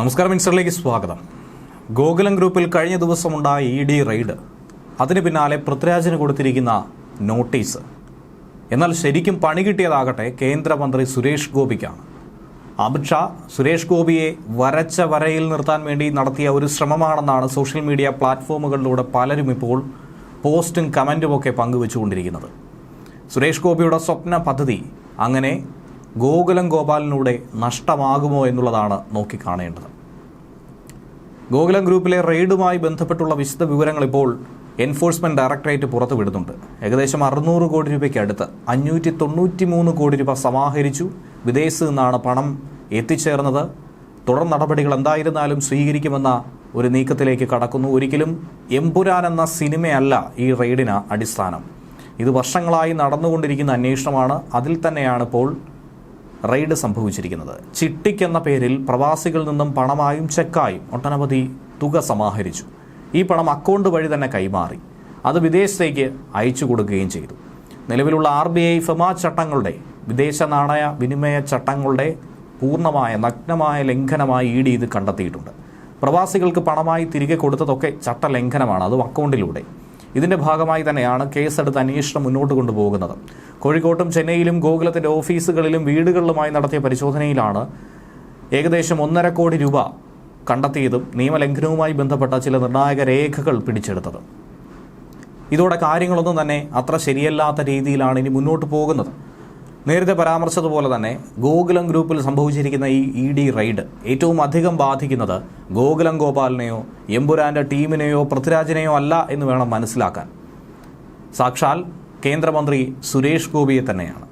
നമസ്കാരം മിനിസ്റ്ററിലേക്ക് സ്വാഗതം. ഗോകുലം ഗ്രൂപ്പിൽ കഴിഞ്ഞ ദിവസമുണ്ടായ ഇ ഡി റെയ്ഡ്. അതിന് പിന്നാലെ പൃഥ്വിരാജിന് കൊടുത്തിരിക്കുന്ന നോട്ടീസ്. എന്നാൽ ശരിക്കും പണി കിട്ടിയതാകട്ടെ കേന്ദ്രമന്ത്രി സുരേഷ് ഗോപിക്കാണ്. അമിത്ഷാ സുരേഷ് ഗോപിയെ വരച്ച വരയിൽ നിർത്താൻ വേണ്ടി നടത്തിയ ഒരു ശ്രമമാണെന്നാണ് സോഷ്യൽ മീഡിയ പ്ലാറ്റ്ഫോമുകളിലൂടെ പലരും ഇപ്പോൾ പോസ്റ്റും കമന്റുമൊക്കെ പങ്കുവെച്ചുകൊണ്ടിരിക്കുന്നത്. സുരേഷ് ഗോപിയുടെ സ്വപ്ന പദ്ധതി അങ്ങനെ ഗോകുലം ഗോപാലിനൂടെ നഷ്ടമാകുമോ എന്നുള്ളതാണ് നോക്കിക്കാണേണ്ടത്. ഗോകുലം ഗ്രൂപ്പിലെ റെയ്ഡുമായി ബന്ധപ്പെട്ടുള്ള വിശദ വിവരങ്ങൾ ഇപ്പോൾ എൻഫോഴ്സ്മെന്റ് ഡയറക്ടറേറ്റ് പുറത്തുവിടുന്നുണ്ട് ഏകദേശം അറുന്നൂറ് കോടി രൂപയ്ക്ക് അടുത്ത് അഞ്ഞൂറ്റി തൊണ്ണൂറ്റി മൂന്ന് കോടി രൂപ സമാഹരിച്ചു. വിദേശത്ത് നിന്നാണ് പണം എത്തിച്ചേർന്നത്. തുടർ നടപടികൾ എന്തായിരുന്നാലും സ്വീകരിക്കുമെന്ന ഒരു നീക്കത്തിലേക്ക് കടക്കുന്നു. ഒരിക്കലും എമ്പുരാൻ എന്ന സിനിമയല്ല ഈ റെയ്ഡിന് അടിസ്ഥാനം. ഇത് വർഷങ്ങളായി നടന്നുകൊണ്ടിരിക്കുന്ന അന്വേഷണമാണ്. അതിൽ തന്നെയാണ് ഇപ്പോൾ റെയ്ഡ് സംഭവിച്ചിരിക്കുന്നത്. ചിട്ടിക്കെന്ന പേരിൽ പ്രവാസികളിൽ നിന്നും പണമായും ചെക്കായും ഒട്ടനവധി തുക സമാഹരിച്ചു. ഈ പണം അക്കൗണ്ട് വഴി തന്നെ കൈമാറി. അത് വിദേശത്തേക്ക് അയച്ചു കൊടുക്കുകയും ചെയ്തു. നിലവിലുള്ള ആർ ബി ഐ ഫെമ ചട്ടങ്ങളുടെ വിദേശ നാണയ വിനിമയ ചട്ടങ്ങളുടെ പൂർണമായ നഗ്നമായ ലംഘനമായി ഇ ഡി ഇത് കണ്ടെത്തിയിട്ടുണ്ട്. പ്രവാസികൾക്ക് പണമായി തിരികെ കൊടുത്തതൊക്കെ ചട്ടലംഘനമാണ്. അതും അക്കൗണ്ടിലൂടെ ഇതിന്റെ ഭാഗമായി തന്നെയാണ് കേസെടുത്ത് അന്വേഷണം മുന്നോട്ട് കൊണ്ടുപോകുന്നത്. കോഴിക്കോട്ടും ചെന്നൈയിലും ഗോകുലത്തിന്റെ ഓഫീസുകളിലും വീടുകളിലുമായി നടത്തിയ പരിശോധനയിലാണ് ഏകദേശം ഒന്നര കോടി രൂപ കണ്ടെത്തിയതും നിയമലംഘനവുമായി ബന്ധപ്പെട്ട ചില നിർണായക രേഖകൾ പിടിച്ചെടുത്തത്. ഇതോടെ കാര്യങ്ങളൊന്നും തന്നെ അത്ര ശരിയല്ലാത്ത രീതിയിലാണ് ഇനി മുന്നോട്ട് പോകുന്നത്. നേരത്തെ പരാമർശിച്ചതുപോലെ തന്നെ ഗോകുലം ഗ്രൂപ്പിൽ സംഭവിച്ചിരിക്കുന്ന ഈ ഇ ഡി റെയ്ഡ് ഏറ്റവും അധികം ബാധിക്കുന്നത് ഗോകുലം ഗോപാലിനെയോ എമ്പുരാന്റെ ടീമിനെയോ പൃഥ്വിരാജിനെയോ അല്ല എന്ന് വേണം മനസ്സിലാക്കാൻ. സാക്ഷാൽ കേന്ദ്രമന്ത്രി സുരേഷ് ഗോപിയെ തന്നെയാണ്.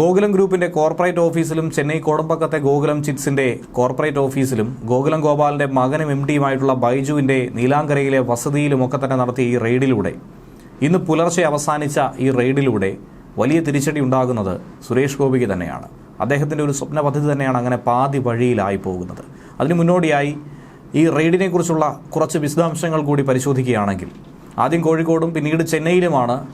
ഗോകുലം ഗ്രൂപ്പിന്റെ കോർപ്പറേറ്റ് ഓഫീസിലും ചെന്നൈ കോടമ്പക്കത്തെ ഗോകുലം ചിറ്റ്സിന്റെ കോർപ്പറേറ്റ് ഓഫീസിലും ഗോകുലം ഗോപാലിന്റെ മകനും എം ഡിയുമായിട്ടുള്ള ബൈജുവിന്റെ നീലാങ്കരയിലെ വസതിയിലുമൊക്കെ തന്നെ നടത്തിയ ഈ റെയ്ഡിലൂടെ ഇന്ന് പുലർച്ചെ അവസാനിച്ച ഈ റെയ്ഡിലൂടെ വലിയ തിരിച്ചടി ഉണ്ടാകുന്നത് സുരേഷ് ഗോപിക്ക് തന്നെയാണ്. അദ്ദേഹത്തിന്റെ ഒരു സ്വപ്ന പദ്ധതി തന്നെയാണ് അങ്ങനെ പാതി വഴിയിലായി പോകുന്നത്. അതിന് മുന്നോടിയായി ഈ റെയ്ഡിനെക്കുറിച്ചുള്ള കുറച്ച് വിശദാംശങ്ങൾ കൂടി പരിശോധിക്കുകയാണെങ്കിൽ ആദ്യം കോഴിക്കോടും പിന്നീട് ചെന്നൈയിലുമാണ്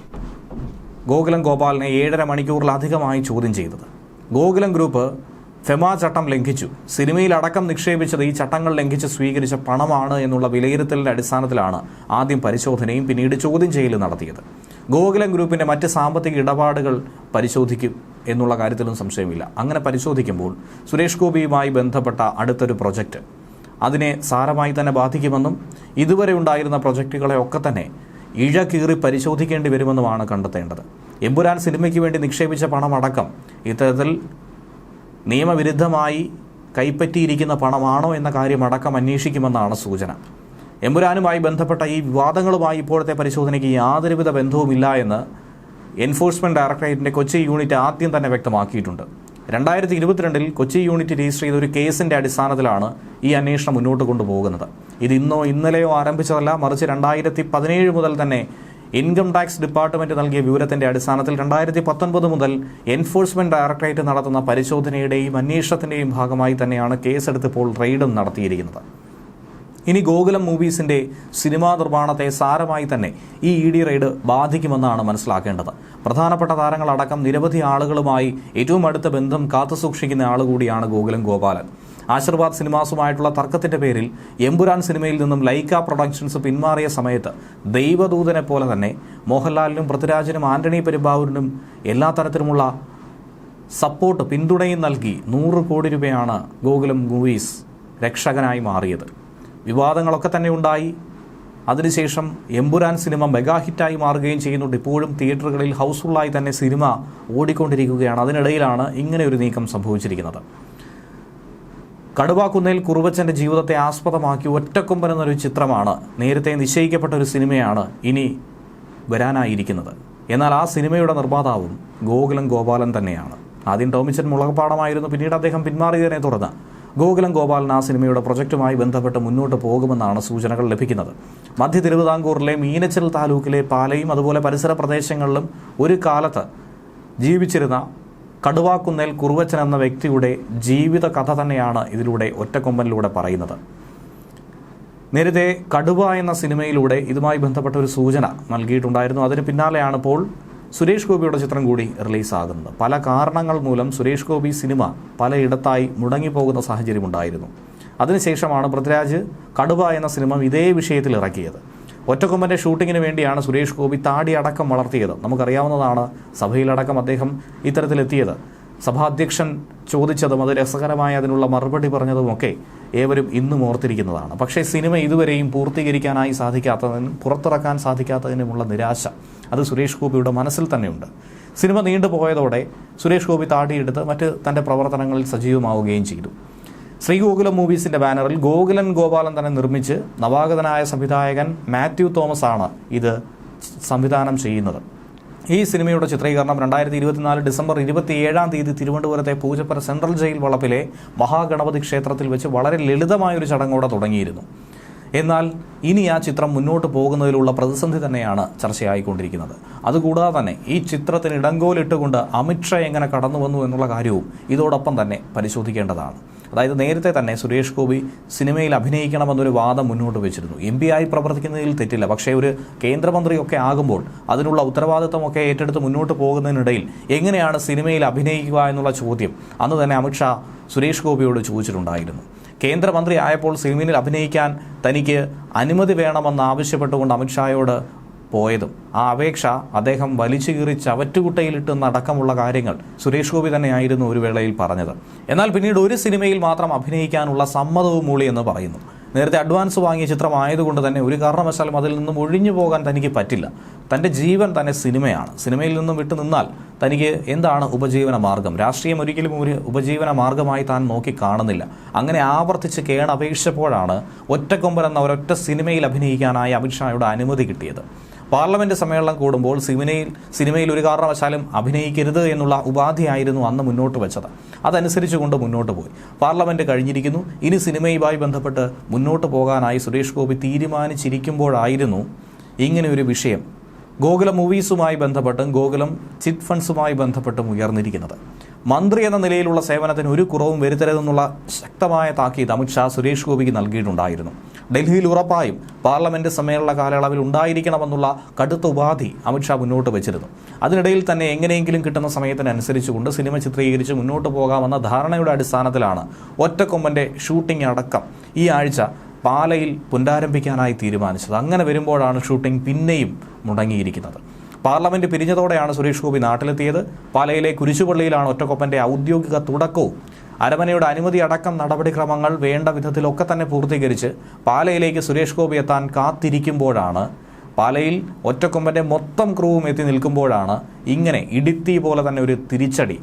ഗോകുലം ഗോപാലിനെ ഏഴര മണിക്കൂറിലധികമായി ചോദ്യം ചെയ്തത്. ഗോകുലം ഗ്രൂപ്പ് ഫെമാ ചട്ടം ലംഘിച്ചു. സിനിമയിൽ അടക്കം നിക്ഷേപിച്ചത് ഈ ചട്ടങ്ങൾ ലംഘിച്ച് സ്വീകരിച്ച പണമാണ് എന്നുള്ള വിലയിരുത്തലിന്റെ അടിസ്ഥാനത്തിലാണ് ആദ്യം പരിശോധനയും പിന്നീട് ചോദ്യം ചെയ്യലും നടത്തിയത്. ഗോകുലം ഗ്രൂപ്പിന്റെ മറ്റ് സാമ്പത്തിക ഇടപാടുകൾ പരിശോധിക്കും എന്നുള്ള കാര്യത്തിലും സംശയമില്ല. അങ്ങനെ പരിശോധിക്കുമ്പോൾ സുരേഷ് ഗോപിയുമായി ബന്ധപ്പെട്ട അടുത്തൊരു പ്രൊജക്റ്റ് അതിനെ സാരമായി തന്നെ ബാധിക്കുമെന്നും ഇതുവരെ ഉണ്ടായിരുന്ന പ്രൊജക്റ്റുകളെ ഒക്കെ തന്നെ ഇഴ കീറി പരിശോധിക്കേണ്ടി വരുമെന്നുമാണ് കണ്ടെത്തേണ്ടത്. എമ്പുരാൻ സിനിമയ്ക്ക് വേണ്ടി നിക്ഷേപിച്ച പണമടക്കം ഇത്തരത്തിൽ നിയമവിരുദ്ധമായി കൈപ്പറ്റിയിരിക്കുന്ന പണമാണോ എന്ന കാര്യം അടക്കം അന്വേഷിക്കുമെന്നാണ് സൂചന. എമ്പുരാനുമായി ബന്ധപ്പെട്ട ഈ വിവാദങ്ങളുമായി ഇപ്പോഴത്തെ പരിശോധനയ്ക്ക് യാതൊരുവിധ ബന്ധവുമില്ല എന്ന് എൻഫോഴ്സ്മെന്റ് ഡയറക്ടറേറ്റിന്റെ കൊച്ചി യൂണിറ്റ് ആദ്യം തന്നെ വ്യക്തമാക്കിയിട്ടുണ്ട്. രണ്ടായിരത്തി ഇരുപത്തിരണ്ടിൽ കൊച്ചി യൂണിറ്റ് രജിസ്റ്റർ ചെയ്ത ഒരു കേസിന്റെ അടിസ്ഥാനത്തിലാണ് ഈ അന്വേഷണം മുന്നോട്ട് കൊണ്ടുപോകുന്നത്. ഇത് ഇന്നോ ഇന്നലെയോ ആരംഭിച്ചതല്ല മറിച്ച് രണ്ടായിരത്തി പതിനേഴ് മുതൽ തന്നെ ഇൻകം ടാക്സ് ഡിപ്പാർട്ട്മെന്റ് നൽകിയ വിവരത്തിന്റെ അടിസ്ഥാനത്തിൽ രണ്ടായിരത്തി പത്തൊൻപത് മുതൽ എൻഫോഴ്സ്മെന്റ് ഡയറക്ടറേറ്റ് നടത്തുന്ന പരിശോധനയുടെയും അന്വേഷണത്തിന്റെയും ഭാഗമായി തന്നെയാണ് കേസെടുത്തിപ്പോൾ റെയ്ഡും നടത്തിയിരിക്കുന്നത്. ഇനി ഗോകുലം മൂവീസിന്റെ സിനിമാ നിർമ്മാണത്തെ സാരമായി തന്നെ ഈ ഇ ഡി റെയ്ഡ് ബാധിക്കുമെന്നാണ് മനസ്സിലാക്കേണ്ടത്. പ്രധാനപ്പെട്ട താരങ്ങളടക്കം നിരവധി ആളുകളുമായി ഏറ്റവും അടുത്ത ബന്ധം കാത്തുസൂക്ഷിക്കുന്ന ആൾ കൂടിയാണ് ഗോകുലം ഗോപാലൻ. ആശീർവാദ് സിനിമാസുമായിട്ടുള്ള തർക്കത്തിന്റെ പേരിൽ എമ്പുരാൻ സിനിമയിൽ നിന്നും ലൈക്ക പ്രൊഡക്ഷൻസ് പിന്മാറിയ സമയത്ത് ദൈവദൂതനെ പോലെ തന്നെ മോഹൻലാലിനും പൃഥ്വിരാജിനും ആന്റണി പെരുമ്പാവൂരിനും എല്ലാ തരത്തിലുമുള്ള സപ്പോർട്ട് പിന്തുണയും നൽകി നൂറ് കോടി രൂപയാണ് ഗോകുലം മൂവീസ് രക്ഷകനായി മാറിയത്. വിവാദങ്ങളൊക്കെ തന്നെ ഉണ്ടായി. അതിനുശേഷം എമ്പുരാൻ സിനിമ മെഗാ ഹിറ്റായി മാറുകയും ചെയ്യുന്നുണ്ട്. ഇപ്പോഴും തിയേറ്ററുകളിൽ ഹൗസ്ഫുള്ളായി തന്നെ സിനിമ ഓടിക്കൊണ്ടിരിക്കുകയാണ്. അതിനിടയിലാണ് ഇങ്ങനെ ഒരു നീക്കം സംഭവിച്ചിരിക്കുന്നത്. കടുവാക്കുന്നേൽ കുറുവച്ചന്റെ ജീവിതത്തെ ആസ്പദമാക്കി ഒറ്റക്കൊമ്പൻ എന്നൊരു ചിത്രമാണ് നേരത്തെ നിശ്ചയിക്കപ്പെട്ട ഒരു സിനിമയാണ് ഇനി വരാനായിരിക്കുന്നത്. എന്നാൽ ആ സിനിമയുടെ നിർമ്മാതാവും ഗോകുലം ഗോപാലൻ തന്നെയാണ്. ആദ്യം ടോമിച്ചൻ മുളകപ്പാടമായിരുന്നു. പിന്നീട് അദ്ദേഹം പിന്മാറിയതിനെ തുടർന്ന് ഗോകുലം ഗോപാലൻ ആ സിനിമയുടെ പ്രൊജക്റ്റുമായി ബന്ധപ്പെട്ട് മുന്നോട്ട് പോകുമെന്നാണ് സൂചനകൾ ലഭിക്കുന്നത്. മധ്യ തിരുവിതാംകൂറിലെ മീനച്ചൽ താലൂക്കിലെ പാലയും അതുപോലെ പരിസര പ്രദേശങ്ങളിലും ഒരു കാലത്ത് ജീവിച്ചിരുന്ന കടുവാക്കുന്നേൽ കുറുവച്ചൻ എന്ന വ്യക്തിയുടെ ജീവിത കഥ തന്നെയാണ് ഇതിലൂടെ ഒറ്റക്കൊമ്പനിലൂടെ പറയുന്നത്. നേരത്തെ കടുവ എന്ന സിനിമയിലൂടെ ഇതുമായി ബന്ധപ്പെട്ട ഒരു സൂചന നൽകിയിട്ടുണ്ടായിരുന്നു. അതിന് പിന്നാലെയാണ് ഇപ്പോൾ സുരേഷ് ഗോപിയുടെ ചിത്രം കൂടി റിലീസാകുന്നത്. പല കാരണങ്ങൾ മൂലം സുരേഷ് ഗോപി സിനിമ പലയിടത്തായി മുടങ്ങിപ്പോകുന്ന സാഹചര്യമുണ്ടായിരുന്നു അതിനുശേഷമാണ് പൃഥ്വിരാജ് കടുവ എന്ന സിനിമ ഇതേ വിഷയത്തിൽ ഇറക്കിയത്. ഒറ്റക്കൊമ്പന്റെ ഷൂട്ടിങ്ങിന് വേണ്ടിയാണ് സുരേഷ് ഗോപി താടി അടക്കം വളർത്തിയത്. നമുക്കറിയാവുന്നതാണ് സഭയിലടക്കം അദ്ദേഹം ഇത്തരത്തിലെത്തിയത്. സഭാധ്യക്ഷൻ ചോദിച്ചതും അത് രസകരമായ അതിനുള്ള മറുപടി പറഞ്ഞതുമൊക്കെ ഏവരും ഇന്നും ഓർത്തിരിക്കുന്നതാണ്. പക്ഷേ സിനിമ ഇതുവരെയും പൂർത്തീകരിക്കാനായി സാധിക്കാത്തതിനും പുറത്തിറക്കാൻ സാധിക്കാത്തതിനുമുള്ള നിരാശ അത് സുരേഷ് ഗോപിയുടെ മനസ്സിൽ തന്നെയുണ്ട്. സിനിമ നീണ്ടുപോയതോടെ സുരേഷ് ഗോപി താടിയെടുത്ത് മറ്റ് തന്റെ പ്രവർത്തനങ്ങളിൽ സജീവമാവുകയും ചെയ്തു. ശ്രീ ഗോകുലം മൂവീസിന്റെ ബാനറിൽ ഗോകുലൻ ഗോപാലൻ തന്നെ നിർമ്മിച്ച് നവാഗതനായ സംവിധായകൻ മാത്യു തോമസ് ആണ് ഇത് സംവിധാനം ചെയ്യുന്നത്. ഈ സിനിമയുടെ ചിത്രീകരണം രണ്ടായിരത്തി ഇരുപത്തിനാല് ഡിസംബർ ഇരുപത്തിയേഴാം തീയതി തിരുവനന്തപുരത്തെ പൂജപ്പുര സെൻട്രൽ ജയിൽ വളപ്പിലെ മഹാഗണപതി ക്ഷേത്രത്തിൽ വെച്ച് വളരെ ലളിതമായൊരു ചടങ്ങോടെ തുടങ്ങിയിരുന്നു. എന്നാൽ ഇനി ആ ചിത്രം മുന്നോട്ട് പോകുന്നതിലുള്ള പ്രതിസന്ധി തന്നെയാണ് ചർച്ചയായിക്കൊണ്ടിരിക്കുന്നത്. അതുകൂടാതെ തന്നെ ഈ ചിത്രത്തിന് ഇടങ്കോലിട്ടുകൊണ്ട് അമിത്ഷാ എങ്ങനെ കടന്നു വന്നു എന്നുള്ള കാര്യവും ഇതോടൊപ്പം തന്നെ പരിശോധിക്കേണ്ടതാണ്. അതായത് നേരത്തെ തന്നെ സുരേഷ് ഗോപി സിനിമയിൽ അഭിനയിക്കണമെന്നൊരു വാദം മുന്നോട്ട് വെച്ചിരുന്നു. എം പി ആയി പ്രവർത്തിക്കുന്നതിൽ തെറ്റില്ല. പക്ഷേ ഒരു കേന്ദ്രമന്ത്രിയൊക്കെ ആകുമ്പോൾ അതിനുള്ള ഉത്തരവാദിത്വമൊക്കെ ഏറ്റെടുത്ത് മുന്നോട്ട് പോകുന്നതിനിടയിൽ എങ്ങനെയാണ് സിനിമയിൽ അഭിനയിക്കുക എന്നുള്ള ചോദ്യം അന്ന് തന്നെ അമിത്ഷാ സുരേഷ് ഗോപിയോട് ചോദിച്ചിട്ടുണ്ടായിരുന്നു. കേന്ദ്രമന്ത്രി ആയപ്പോൾ സിനിമയിൽ അഭിനയിക്കാൻ തനിക്ക് അനുമതി വേണമെന്ന് ആവശ്യപ്പെട്ടുകൊണ്ട് അമിത്ഷായോട് പോയതും. ആ അപേക്ഷ അദ്ദേഹം വലിച്ചു കീറി ചവറ്റുകുട്ടയിലിട്ടെന്നടക്കമുള്ള കാര്യങ്ങൾ സുരേഷ് ഗോപി തന്നെയായിരുന്നു ഒരു വേളയിൽ പറഞ്ഞത്. എന്നാൽ പിന്നീട് ഒരു സിനിമയിൽ മാത്രം അഭിനയിക്കാനുള്ള സമ്മതവും മൂളി എന്ന് പറയുന്നു. നേരത്തെ അഡ്വാൻസ് വാങ്ങിയ ചിത്രമായതുകൊണ്ട് തന്നെ ഒരു കാരണവശാലും അതിൽ നിന്നും ഒഴിഞ്ഞു പോകാൻ തനിക്ക് പറ്റില്ല. തന്റെ ജീവൻ തന്നെ സിനിമയാണ്. സിനിമയിൽ നിന്നും വിട്ടു നിന്നാൽ തനിക്ക് എന്താണ് ഉപജീവന മാർഗം? രാഷ്ട്രീയം ഒരിക്കലും ഒരു ഉപജീവന മാർഗമായി താൻ നോക്കി കാണുന്നില്ല. അങ്ങനെ ആവർത്തിച്ച് കേണപേക്ഷിച്ചപ്പോഴാണ് ഒറ്റക്കൊമ്പൻ എന്ന ഒരൊറ്റ സിനിമയിൽ അഭിനയിക്കാനായി അമിത്ഷായുടെ അനുമതി കിട്ടിയത്. പാർലമെന്റ് സമ്മേളനം കൂടുമ്പോൾ സിനിമയിൽ സിനിമയിൽ ഒരു കാരണവശാലും അഭിനയിക്കരുത് എന്നുള്ള ഉപാധിയായിരുന്നു അന്ന് മുന്നോട്ട് വെച്ചത്. അതനുസരിച്ച് കൊണ്ട് മുന്നോട്ട് പോയി. പാർലമെന്റ് കഴിഞ്ഞിരിക്കുന്നു. ഇനി സിനിമയുമായി ബന്ധപ്പെട്ട് മുന്നോട്ട് പോകാനായി സുരേഷ് ഗോപി തീരുമാനിച്ചിരിക്കുമ്പോഴായിരുന്നു ഇങ്ങനെ ഒരു വിഷയം ഗോകുലം മൂവീസുമായി ബന്ധപ്പെട്ടും ഗോകുലം ചിറ്റ് ഫണ്ട്സുമായി ബന്ധപ്പെട്ടും ഉയർന്നിരിക്കുന്നത്. മന്ത്രി എന്ന നിലയിലുള്ള സേവനത്തിന് ഒരു കുറവും വരുത്തരുതെന്നുള്ള ശക്തമായ താക്കീത് അമിത്ഷാ സുരേഷ് ഗോപിക്ക് നൽകിയിട്ടുണ്ടായിരുന്നു. ഡൽഹിയിൽ ഉറപ്പായും പാർലമെന്റ് സമ്മേളന കാലയളവിൽ ഉണ്ടായിരിക്കണമെന്നുള്ള കടുത്ത ഉപാധി അമിത്ഷാ മുന്നോട്ട് വെച്ചിരുന്നു. അതിനിടയിൽ തന്നെ എങ്ങനെയെങ്കിലും കിട്ടുന്ന സമയത്തിനനുസരിച്ചുകൊണ്ട് സിനിമ ചിത്രീകരിച്ച് മുന്നോട്ട് പോകാമെന്ന ധാരണയുടെ അടിസ്ഥാനത്തിലാണ് ഒറ്റക്കൊമ്പന്റെ ഷൂട്ടിംഗ് അടക്കം ഈ ആഴ്ച പാലയിൽ പുനരാരംഭിക്കാനായി തീരുമാനിച്ചത്. അങ്ങനെ വരുമ്പോഴാണ് ഷൂട്ടിംഗ് പിന്നെയും മുടങ്ങിയിരിക്കുന്നത്. പാർലമെന്റ് പിരിഞ്ഞതോടെയാണ് സുരേഷ് ഗോപി നാട്ടിലെത്തിയത്. പാലയിലെ കുരിശുപള്ളിയിലാണ് ഒറ്റക്കൊപ്പന്റെ ഔദ്യോഗിക തുടക്കവും. അരമനയുടെ അനുമതി അടക്കം നടപടിക്രമങ്ങൾ വേണ്ട വിധത്തിലൊക്കെ തന്നെ പൂർത്തീകരിച്ച് പാലയിലേക്ക് സുരേഷ് ഗോപി എത്താൻ കാത്തിരിക്കുമ്പോഴാണ് പാലയിൽ ഒറ്റക്കൊമ്പന്റെ മൊത്തം ക്രൂവും എത്തി നിൽക്കുമ്പോഴാണ് ഇങ്ങനെ ഇടിത്തി പോലെ തന്നെ ഒരു തിരിച്ചടി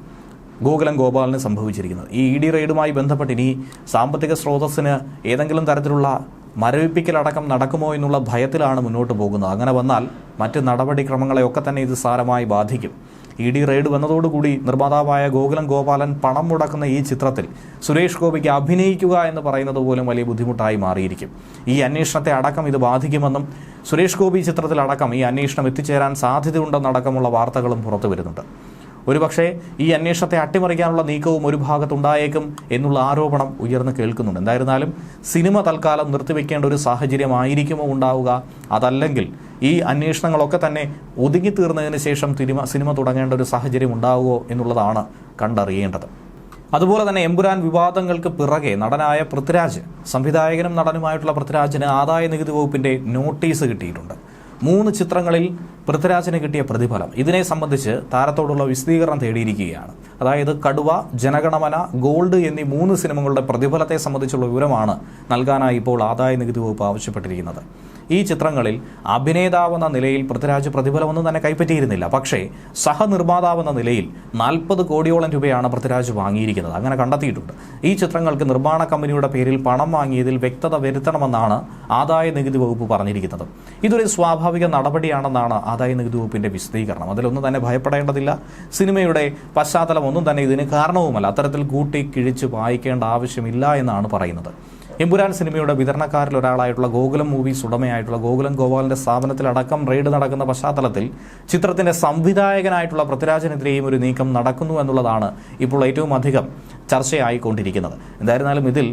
ഗോകുലം ഗോപാലിന് സംഭവിച്ചിരിക്കുന്നത്. ഈ ഇ ഡി റെയ്ഡുമായി ബന്ധപ്പെട്ട് ഇനി സാമ്പത്തിക സ്രോതസ്സിന് ഏതെങ്കിലും തരത്തിലുള്ള മരവിപ്പിക്കലടക്കം നടക്കുമോ എന്നുള്ള ഭയത്തിലാണ് മുന്നോട്ട് പോകുന്നത്. അങ്ങനെ വന്നാൽ മറ്റ് നടപടിക്രമങ്ങളെയൊക്കെ തന്നെ ഇത് സാരമായി ബാധിക്കും. ഇ ഡി റെയ്ഡ് വന്നതോടുകൂടി നിർമ്മാതാവായ ഗോകുലം ഗോപാലൻ പണം മുടക്കുന്ന ഈ ചിത്രത്തിൽ സുരേഷ് ഗോപിക്ക് അഭിനയിക്കുക എന്ന് പറയുന്നത് പോലും വലിയ ബുദ്ധിമുട്ടായി മാറിയിരിക്കും. ഈ അന്വേഷണത്തെ അടക്കം ഇത് ബാധിക്കുമെന്നും സുരേഷ് ഗോപി ചിത്രത്തിലടക്കം ഈ അന്വേഷണം എത്തിച്ചേരാൻ സാധ്യതയുണ്ടെന്നടക്കമുള്ള വാർത്തകളും പുറത്തു വരുന്നുണ്ട് ഒരുപക്ഷെ ഈ അന്വേഷണത്തെ അട്ടിമറിക്കാനുള്ള നീക്കവും ഒരു ഭാഗത്തുണ്ടായേക്കും എന്നുള്ള ആരോപണം ഉയർന്നു കേൾക്കുന്നുണ്ട്. എന്തായിരുന്നാലും സിനിമ തൽക്കാലം നിർത്തിവെക്കേണ്ട ഒരു സാഹചര്യമായിരിക്കുമോ ഉണ്ടാവുക? അതല്ലെങ്കിൽ ഈ അന്വേഷണങ്ങളൊക്കെ തന്നെ ഒതുങ്ങി തീർന്നതിന് ശേഷം തിരുമ സിനിമ തുടങ്ങേണ്ട ഒരു സാഹചര്യം ഉണ്ടാവുമോ എന്നുള്ളതാണ് കണ്ടറിയേണ്ടത്. അതുപോലെ തന്നെ എമ്പുരാൻ വിവാദങ്ങൾക്ക് പിറകെ നടനായ പൃഥ്വിരാജ് സംവിധായകനും നടനുമായിട്ടുള്ള പൃഥ്വിരാജിന് ആദായ നികുതി വകുപ്പിന്റെ നോട്ടീസ് കിട്ടിയിട്ടുണ്ട്. മൂന്ന് ചിത്രങ്ങളിൽ പൃഥ്വിരാജിന് കിട്ടിയ പ്രതിഫലം. ഇതിനെ സംബന്ധിച്ച് താരത്തോടുള്ള വിശദീകരണം തേടിയിരിക്കുകയാണ്. അതായത് കടുവ ജനഗണമന ഗോൾഡ് എന്നീ മൂന്ന് സിനിമകളുടെ പ്രതിഫലത്തെ സംബന്ധിച്ചുള്ള വിവരമാണ് നൽകാനായി ഇപ്പോൾ ആദായ നികുതി വകുപ്പ് ആവശ്യപ്പെട്ടിരിക്കുന്നത്. ഈ ചിത്രങ്ങളിൽ അഭിനേതാവെന്ന നിലയിൽ പൃഥ്വിരാജ് പ്രതിഫലമൊന്നും തന്നെ കൈപ്പറ്റിയിരുന്നില്ല. പക്ഷേ സഹനിർമ്മാതാവെന്ന നിലയിൽ നാൽപ്പത് കോടിയോളം രൂപയാണ് പൃഥ്വിരാജ് വാങ്ങിയിരിക്കുന്നത്. അങ്ങനെ കണ്ടെത്തിയിട്ടുണ്ട്. ഈ ചിത്രങ്ങൾക്ക് നിർമ്മാണ കമ്പനിയുടെ പേരിൽ പണം വാങ്ങിയതിൽ വ്യക്തത വരുത്തണമെന്നാണ് ആദായ നികുതി വകുപ്പ് പറഞ്ഞിരിക്കുന്നത്. ഇതൊരു സ്വാഭാവിക നടപടിയാണെന്നാണ് ആദായ നികുതി വകുപ്പിന്റെ വിശദീകരണം. അതിലൊന്നും തന്നെ ഭയപ്പെടേണ്ടതില്ല. സിനിമയുടെ പശ്ചാത്തലം ഒന്നും തന്നെ ഇതിന് കാരണവുമല്ല. അത്തരത്തിൽ കൂട്ടി കിഴിച്ച് വായിക്കേണ്ട ആവശ്യമില്ല എന്നാണ് പറയുന്നത്. എമ്പുരാൻ സിനിമയുടെ വിതരണക്കാരിൽ ഒരാളായിട്ടുള്ള ഗോകുലം മൂവീസ് ഉടമയായിട്ടുള്ള ഗോകുലം ഗോപാലിന്റെ സ്ഥാപനത്തിലടക്കം റെയ്ഡ് നടക്കുന്ന പശ്ചാത്തലത്തിൽ ചിത്രത്തിന്റെ സംവിധായകനായിട്ടുള്ള പൃഥ്വിരാജിനെതിരെയും ഒരു നീക്കം നടക്കുന്നു എന്നുള്ളതാണ് ഇപ്പോൾ ഏറ്റവും അധികം ചർച്ചയായിക്കൊണ്ടിരിക്കുന്നത്. എന്തായിരുന്നാലും ഇതിൽ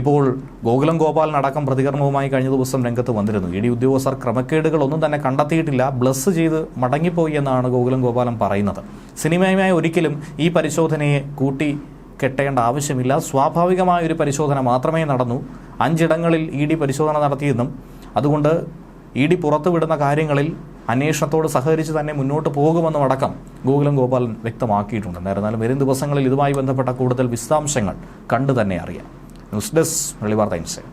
ഇപ്പോൾ ഗോകുലം ഗോപാലിനടക്കം പ്രതികരണവുമായി കഴിഞ്ഞ ദിവസം രംഗത്ത് വന്നിരുന്നു. ഇ ഡി ഉദ്യോഗസ്ഥർ ക്രമക്കേടുകളൊന്നും തന്നെ കണ്ടെത്തിയിട്ടില്ല. ബ്ലസ് ചെയ്ത് മടങ്ങിപ്പോയി എന്നാണ് ഗോകുലം ഗോപാലൻ പറയുന്നത്. സിനിമയുമായി ഒരിക്കലും ഈ പരിശോധനയെ കൂട്ടി കെട്ടേണ്ട ആവശ്യമില്ല. സ്വാഭാവികമായ ഒരു പരിശോധന മാത്രമേ നടന്നു. അഞ്ചിടങ്ങളിൽ ഇ ഡി പരിശോധന നടത്തിയെന്നും അതുകൊണ്ട് ഇ ഡി പുറത്തുവിടുന്ന കാര്യങ്ങളിൽ അന്വേഷണത്തോട് സഹകരിച്ച് തന്നെ മുന്നോട്ട് പോകുമെന്നും അടക്കം ഗോകുലം ഗോപാലൻ വ്യക്തമാക്കിയിട്ടുണ്ട്. എന്നിരുന്നാലും വരും ദിവസങ്ങളിൽ ഇതുമായി ബന്ധപ്പെട്ട കൂടുതൽ വിശദാംശങ്ങൾ കണ്ടു തന്നെ അറിയാം. ന്യൂസ് ഡെസ്ക് വെളിവാർത്ത ഇൻസൈഡ്.